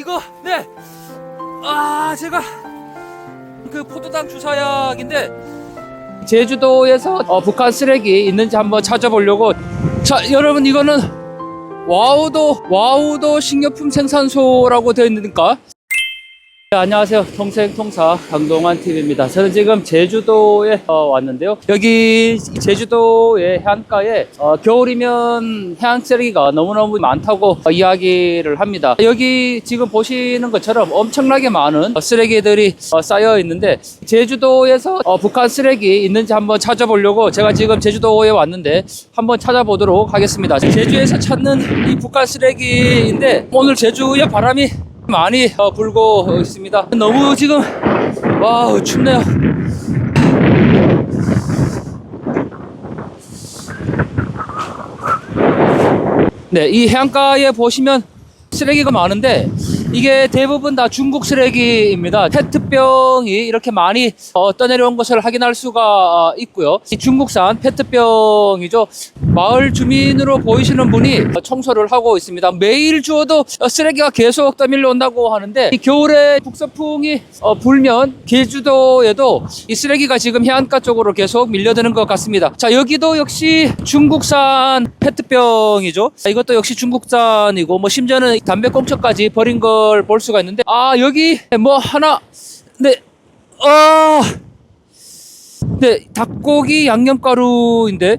이거 네. 아 제가 그 포도당 주사약인데 제주도에서 어, 북한 쓰레기 있는지 한번 찾아보려고 자 여러분 이거는 와우도 와우도 식료품 생산소라고 되어 있으니까 네, 안녕하세요. 통생통사 강동환 TV입니다. 저는 지금 제주도에 어, 왔는데요. 여기 제주도의 해안가에 어, 겨울이면 해안 쓰레기가 너무너무 많다고 어, 이야기를 합니다. 여기 지금 보시는 것처럼 엄청나게 많은 어, 쓰레기들이 어, 쌓여 있는데 제주도에서 어, 북한 쓰레기 있는지 한번 찾아보려고 제가 지금 제주도에 왔는데 한번 찾아보도록 하겠습니다. 제주에서 찾는 이 북한 쓰레기인데 오늘 제주의 바람이 많이 어, 불고 있습니다. 너무 지금 와 춥네요. 네, 이 해안가에 보시면 쓰레기가 많은데 이게 대부분 다 중국 쓰레기입니다. 페트병이 이렇게 많이 어, 떠내려온 것을 확인할 수가 어, 있고요. 이 중국산 페트병이죠. 마을 주민으로 보이시는 분이 어, 청소를 하고 있습니다. 매일 주어도 어, 쓰레기가 계속 떠밀려 온다고 하는데 이 겨울에 북서풍이 어, 불면 제주도에도 이 쓰레기가 지금 해안가 쪽으로 계속 밀려드는 것 같습니다. 자 여기도 역시 중국산 페트병이죠. 자, 이것도 역시 중국산이고 뭐 심지어는 담배 꽁초까지 버린 걸 볼 수가 있는데 아 여기 뭐 하나 네 어. 네, 닭고기 양념가루인데.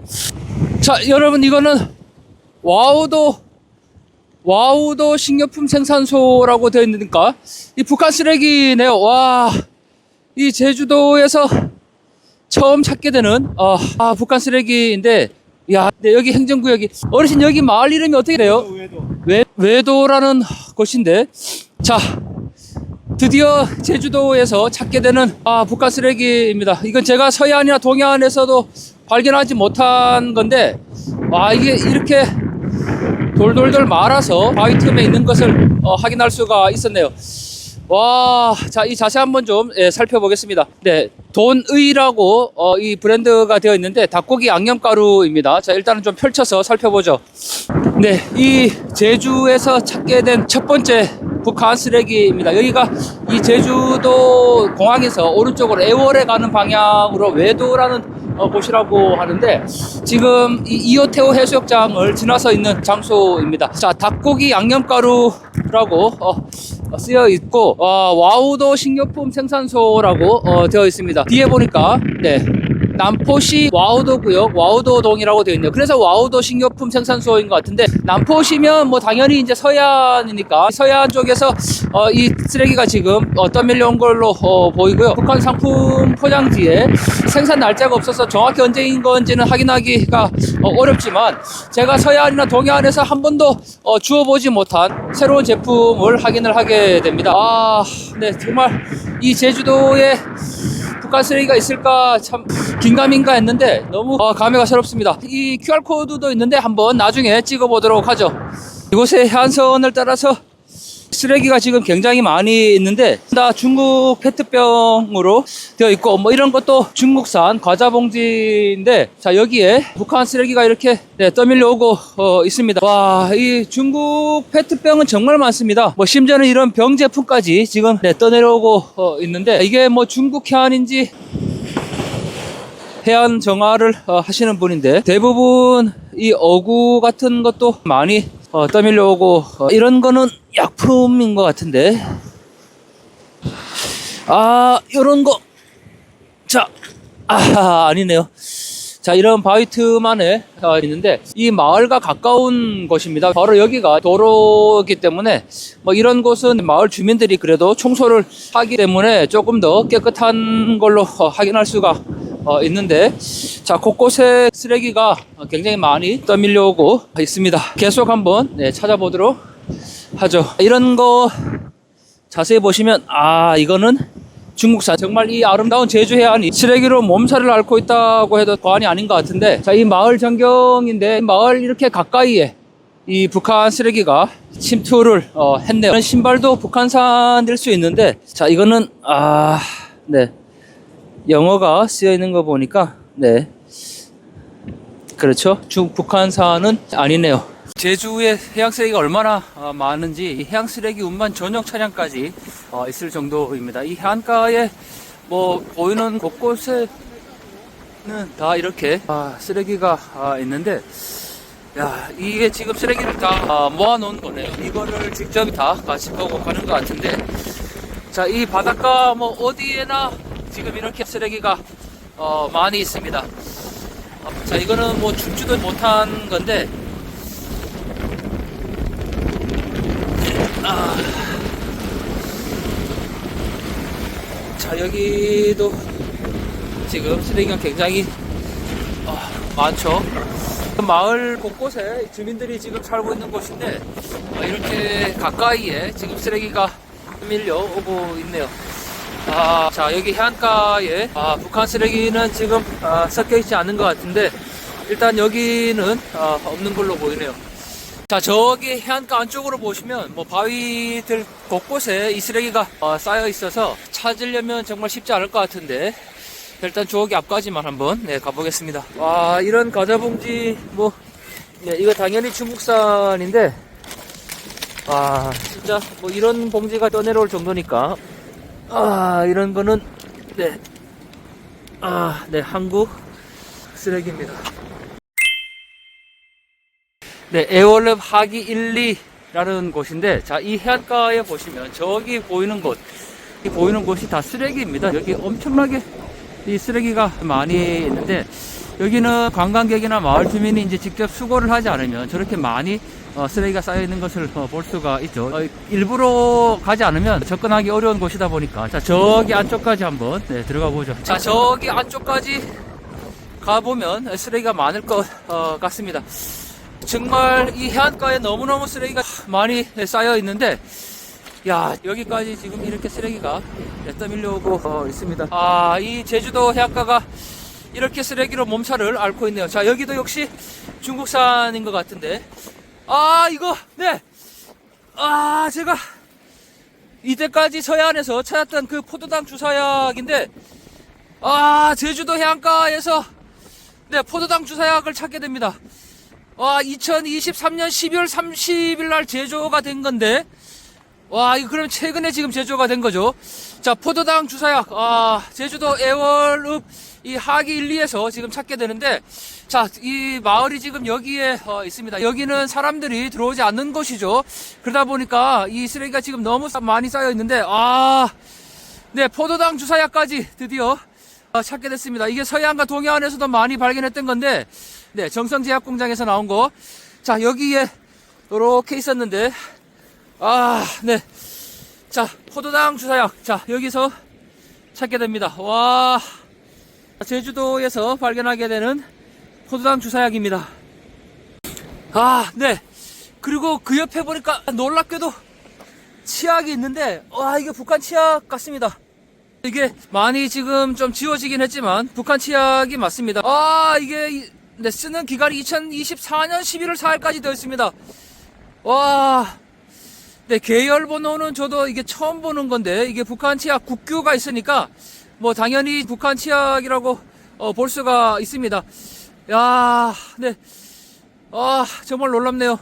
자, 여러분, 이거는 와우도, 와우도 식료품 생산소라고 되어 있으니까, 이 북한 쓰레기네요. 와, 이 제주도에서 처음 찾게 되는, 어, 아, 북한 쓰레기인데, 야, 네, 여기 행정구역이, 어르신, 여기 마을 이름이 어떻게 돼요? 외, 외도라는 곳인데, 자, 드디어 제주도에서 찾게 되는 아, 북한 쓰레기입니다. 이건 제가 서해안이나 동해안에서도 발견하지 못한 건데, 와, 이게 이렇게 돌돌돌 말아서 바위 틈에 있는 것을 어, 확인할 수가 있었네요. 와, 자, 이 자세 한번 좀 예, 살펴보겠습니다. 네, 돈의라고 어, 이 브랜드가 되어 있는데 닭고기 양념가루입니다. 자, 일단은 좀 펼쳐서 살펴보죠. 네, 이 제주에서 찾게 된 첫 번째 북한 쓰레기입니다. 여기가 이 제주도 공항에서 오른쪽으로 애월에 가는 방향으로 외도라는 어, 곳이라고 하는데 지금 이 이오테오 해수욕장을 지나서 있는 장소입니다. 자, 닭고기 양념가루라고 어, 어, 쓰여 있고 어, 와우도 식료품 생산소라고 어, 되어 있습니다. 뒤에 보니까 네. 남포시 와우도 구역 와우도동이라고 되어 있네요. 그래서 와우도 식료품 생산소인 것 같은데 남포시면 뭐 당연히 이제 서해안이니까 서해안 쪽에서 어, 이 쓰레기가 지금 어, 떠밀려 온 걸로 어, 보이고요. 북한 상품 포장지에 생산 날짜가 없어서 정확히 언제인 건지는 확인하기가 어, 어렵지만 제가 서해안이나 동해안에서 한 번도 어, 주워보지 못한 새로운 제품을 확인을 하게 됩니다. 아, 네 정말 이 제주도에 북한 쓰레기가 있을까 참 긴가민가 했는데 너무 어, 감회가 새롭습니다. 이 QR코드도 있는데 한번 나중에 찍어보도록 하죠. 이곳의 해안선을 따라서 쓰레기가 지금 굉장히 많이 있는데 다 중국 페트병으로 되어 있고 뭐 이런 것도 중국산 과자 봉지인데 자 여기에 북한 쓰레기가 이렇게 네, 떠밀려 오고 어, 있습니다. 와 이 중국 페트병은 정말 많습니다. 뭐 심지어는 이런 병 제품까지 지금 네, 떠내려오고 어, 있는데 이게 뭐 중국 해안인지 해안 정화를 어, 하시는 분인데 대부분 이 어구 같은 것도 많이 어, 떠밀려 오고 어, 이런 거는 약품인 것 같은데. 아 요런 거자 아 아니네요. 자 이런 바이트만에 어, 있는데 이 마을과 가까운 곳입니다. 바로 여기가 도로이기 때문에 뭐 이런 곳은 마을 주민들이 그래도 청소를 하기 때문에 조금 더 깨끗한 걸로 어, 확인할 수가 어, 있는데 자 곳곳에 쓰레기가 굉장히 많이 떠밀려 오고 있습니다. 계속 한번 네, 찾아보도록 하죠. 이런 거 자세히 보시면 아 이거는 중국산. 정말 이 아름다운 제주 해안이 쓰레기로 몸살을 앓고 있다고 해도 과언이 아닌 것 같은데 자 이 마을 전경인데 이 마을 이렇게 가까이에 이 북한 쓰레기가 침투를 어, 했네요. 신발도 북한산일 수 있는데 자 이거는 아네 영어가 쓰여 있는 거 보니까 네 그렇죠 중 북한산은 아니네요 제주에 해양 쓰레기가 얼마나 어, 많은지 이 해양 쓰레기 운반 전용 차량까지 어, 있을 정도입니다. 이 해안가에 뭐 보이는 곳곳에는 다 이렇게 아, 쓰레기가 아, 있는데 야 이게 지금 쓰레기를 다 아, 모아놓은 거네요. 이거를 직접 다 같이 보고 가는 것 같은데 자 이 바닷가 뭐 어디에나 지금 이렇게 쓰레기가 어, 많이 있습니다. 아, 자 이거는 뭐 줍지도 못한 건데 자 여기도 지금 쓰레기가 굉장히 어, 많죠. 마을 곳곳에 주민들이 지금 살고 있는 곳인데 어, 이렇게 가까이에 지금 쓰레기가 밀려오고 있네요. 아, 자 여기 해안가에 아, 북한 쓰레기는 지금 아, 섞여 있지 않은 것 같은데 일단 여기는 아, 없는 걸로 보이네요. 자 저기 해안가 안쪽으로 보시면 뭐 바위들 곳곳에 이 쓰레기가 어, 쌓여 있어서 찾으려면 정말 쉽지 않을 것 같은데 일단 저기 앞까지만 한번 네, 가보겠습니다. 와 이런 과자 봉지 뭐 네, 이거 당연히 중국산인데 아 진짜 뭐 이런 봉지가 떠내려올 정도니까 아 이런 거는 네. 아, 네, 한국 쓰레기입니다. 네, 에월럽 하기 1, 2라는 곳인데, 자, 이 해안가에 보시면 저기 보이는 곳, 이 보이는 곳이 다 쓰레기입니다. 여기 엄청나게 이 쓰레기가 많이 있는데, 여기는 관광객이나 마을 주민이 이제 직접 수거를 하지 않으면 저렇게 많이 어, 쓰레기가 쌓여 있는 것을 어, 볼 수가 있죠. 어, 일부러 가지 않으면 접근하기 어려운 곳이다 보니까 자 저기 안쪽까지 한번 네, 들어가 보죠. 자 저기 안쪽까지 가 보면 쓰레기가 많을 것 어, 같습니다. 정말 이 해안가에 너무너무 쓰레기가 많이 쌓여 있는데 야 여기까지 지금 이렇게 쓰레기가 네, 떠밀려오고 어, 있습니다. 아 이 제주도 해안가가 이렇게 쓰레기로 몸살을 앓고 있네요. 자 여기도 역시 중국산인 것 같은데 아 이거 네 아 제가 이때까지 서해안에서 찾았던 그 포도당 주사약인데 아 제주도 해안가에서 네 포도당 주사약을 찾게 됩니다. 와 2023년 12월 30일 날 제조가 된 건데 와 이거 그럼 최근에 지금 제조가 된 거죠. 자 포도당 주사약 아 제주도 애월읍 이 하기 1, 2에서 지금 찾게 되는데 자 이 마을이 지금 여기에 어, 있습니다. 여기는 사람들이 들어오지 않는 곳이죠. 그러다 보니까 이 쓰레기가 지금 너무 쌓- 많이 쌓여 있는데 아 네, 포도당 주사약까지 드디어 어, 찾게 됐습니다. 이게 서해안과 동해안에서도 많이 발견했던 건데, 네, 정성제약 공장에서 나온 거. 자, 여기에 이렇게 있었는데, 아, 네. 자, 포도당 주사약. 자, 여기서 찾게 됩니다. 와, 제주도에서 발견하게 되는 포도당 주사약입니다. 아, 네. 그리고 그 옆에 보니까 놀랍게도 치약이 있는데 와 이게 북한 치약 같습니다. 이게 많이 지금 좀 지워지긴 했지만 북한 치약이 맞습니다. 아 이게 이- 네, 쓰는 기간이 2024년 11월 4일까지 되어 있습니다. 와, 네 계열 번호는 저도 이게 처음 보는 건데 이게 북한 치약 국규가 있으니까 뭐 당연히 북한 치약이라고 어, 볼 수가 있습니다. 야, 네, 아 정말 놀랍네요.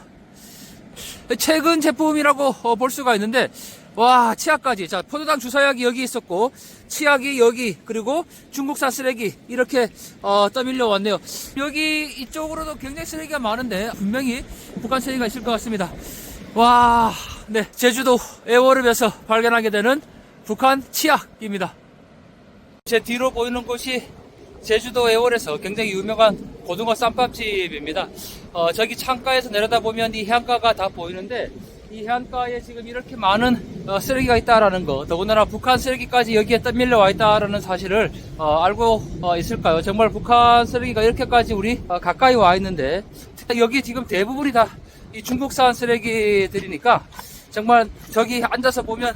최근 제품이라고 어, 볼 수가 있는데 와 치약까지 자 포도당 주사약이 여기 있었고 치약이 여기 그리고 중국산 쓰레기 이렇게 어, 떠밀려 왔네요 여기 이쪽으로도 굉장히 쓰레기가 많은데 분명히 북한 쓰레기가 있을 것 같습니다 와 네 제주도 애월읍에서 발견하게 되는 북한 치약입니다 제 뒤로 보이는 곳이 제주도 애월에서 굉장히 유명한 고등어 쌈밥집입니다. 어, 저기 창가에서 내려다보면 이 해안가가 다 보이는데 이 해안가에 지금 이렇게 많은 어, 쓰레기가 있다라는 거, 더군다나 북한 쓰레기까지 여기에 떠밀려 와 있다라는 사실을 어, 알고 어, 있을까요? 정말 북한 쓰레기가 이렇게까지 우리 어, 가까이 와 있는데 여기 지금 대부분이 다 이 중국산 쓰레기들이니까 정말 저기 앉아서 보면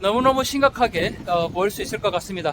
너무너무 심각하게 어, 보일 수 있을 것 같습니다.